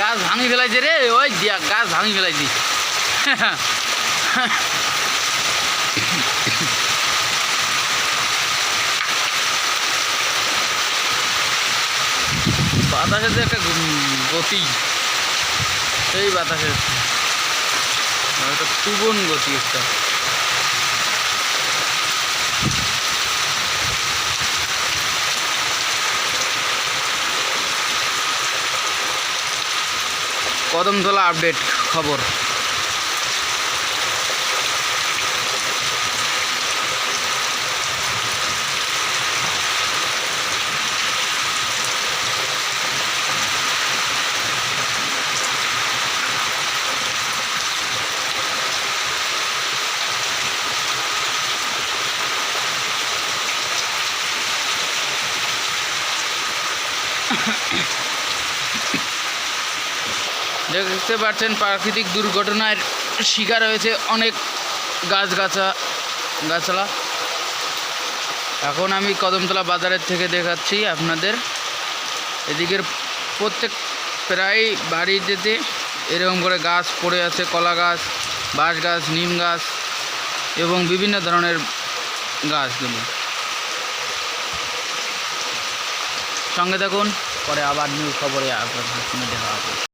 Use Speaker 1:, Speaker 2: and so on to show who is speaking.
Speaker 1: গাছ ভাঙি ফেলাইছে রে, ওই দিয়া গাছ ভাঙি ফেলাইছি। বাতাসের যে একটা গতি, সেই বাতাসের একটা তুবন গতি একটা। কদমতলা আপডেট খবর। দেখতে পাচ্ছেন, প্রাকৃতিক দুর্ঘটনার শিকার হয়েছে অনেক গাছগাছা, গাছলা। এখন আমি কদমতলা বাজারের থেকে দেখাচ্ছি আপনাদের। এদিকের প্রত্যেক প্রায় যেতে এরকম করে গাছ পড়ে আছে, কলা গাছ, বাঁশ গাছ, নিম গাছ এবং বিভিন্ন ধরনের গাছগুলি। সঙ্গে থাকুন, পরে আবার নিউ খবরে আপনার দেখা হবে।